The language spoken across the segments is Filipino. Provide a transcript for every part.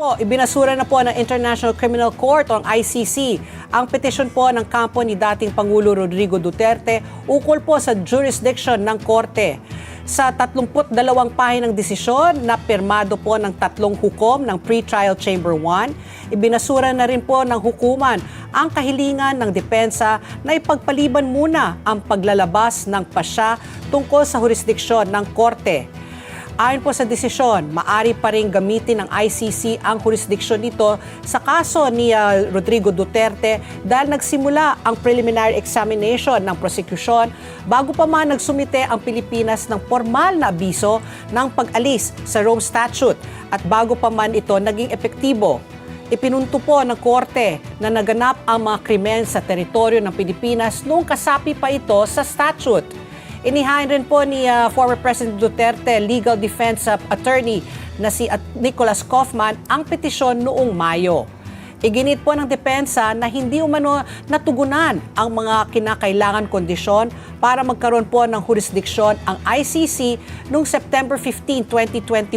Po, ibinasura na po ng International Criminal Court o ang ICC ang petisyon po ng kampo ni dating Pangulo Rodrigo Duterte ukol po sa jurisdiction ng korte. Sa 32 pahinang desisyon na pirmado po ng tatlong hukom ng Pre-Trial Chamber 1, ibinasura na rin po ng hukuman ang kahilingan ng depensa na ipagpaliban muna ang paglalabas ng pasya tungkol sa jurisdiksyon ng korte. Ayon po sa desisyon, maari pa rin gamitin ng ICC ang jurisdiksyon nito sa kaso ni ah, Rodrigo Duterte dahil nagsimula ang preliminary examination ng prosecution bago pa man nagsumite ang Pilipinas ng formal na abiso ng pag-alis sa Rome Statute at bago pa man ito naging epektibo. Ipinunto po ng korte na naganap ang mga krimen sa teritoryo ng Pilipinas noong kasapi pa ito sa statute. Inihain rin po ni uh, former President Duterte legal defense uh, attorney na si Nicholas Kaufman ang petisyon noong Mayo. Iginit po ng depensa na hindi umano natugunan ang mga kinakailangan kondisyon para magkaroon po ng jurisdiksyon ang ICC noong September 15, 2021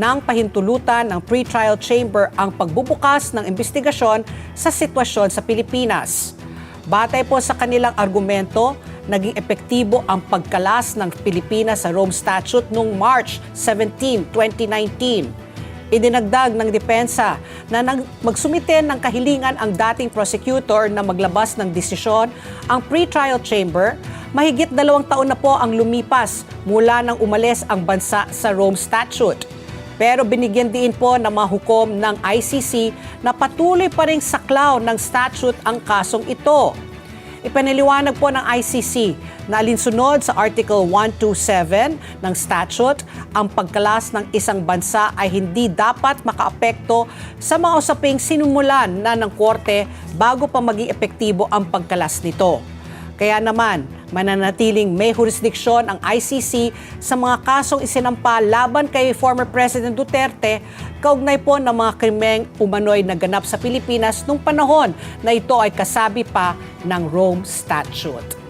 nang pahintulutan ng pre-trial chamber ang pagbubukas ng investigasyon sa sitwasyon sa Pilipinas. Batay po sa kanilang argumento, naging epektibo ang pagkalas ng Pilipinas sa Rome Statute noong March 17, 2019. Idinagdag ng depensa na nag- magsumite ng kahilingan ang dating prosecutor na maglabas ng desisyon ang pre-trial chamber, mahigit dalawang taon na po ang lumipas mula nang umalis ang bansa sa Rome Statute. Pero binigyan din po ng mga hukom ng ICC na patuloy pa rin saklaw ng statute ang kasong ito. Ipaniliwanag po ng ICC na alinsunod sa Article 127 ng statute, ang pagkalas ng isang bansa ay hindi dapat makaapekto sa mga usaping sinumulan na ng korte bago pa maging epektibo ang pagkalas nito. Kaya naman, Mananatiling may jurisdiksyon ang ICC sa mga kasong isinampa laban kay former President Duterte kaugnay po ng mga krimeng umano'y naganap sa Pilipinas nung panahon na ito ay kasabi pa ng Rome Statute.